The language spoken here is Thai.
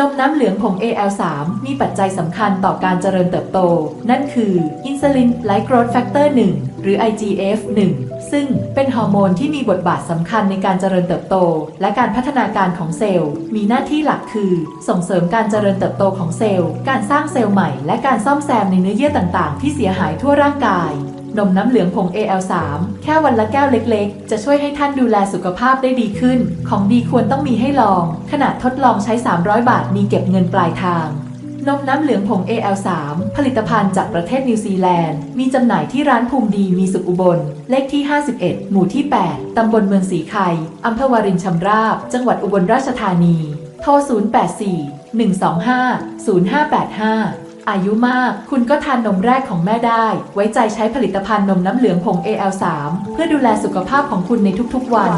นมน้ำเหลืองผง AL3 มีปัจจัยสำคัญต่อการเจริญเติบโต นั่นคืออินซูลินไลโกรดแฟกเตอร์1หรือ IGF-1 ซึ่งเป็นฮอร์โมนที่มีบทบาทสำคัญในการเจริญเติบโต และการพัฒนาการของเซลล์ มีหน้าที่หลักคือ ส่งเสริมการเจริญเติบโตของเซลล์ การสร้างเซลล์ใหม่ และการซ่อมแซมในเนื้อเยื่อต่างๆ ที่เสียหายทั่วร่างกาย นมน้ำเหลืองผง AL3 แค่วันละแก้วเล็กๆ จะช่วยให้ท่านดูแลสุขภาพได้ดีขึ้น ของดีควรต้องมีให้ลองขณะทดลองใช้ 300 บาทมีเก็บเงินปลายทาง นมน้ำเหลืองผง AL3 ผลิตภัณฑ์จากประเทศนิวซีแลนด์ มีจำหน่ายที่ร้านภูมิดีมีสุขอุบล เลขที่ 51 หมู่ที่ 8 ตำบลเมืองสีไข่อำเภอวารินชำราบ จังหวัดอุบลราชธานี โทร 084 125 0585 อายุมาก คุณก็ทานนมแรกของแม่ได้ ไว้ใจใช้ผลิตภัณฑ์นมน้ำเหลืองผง AL3 เพื่อดูแลสุขภาพของคุณในทุกๆวัน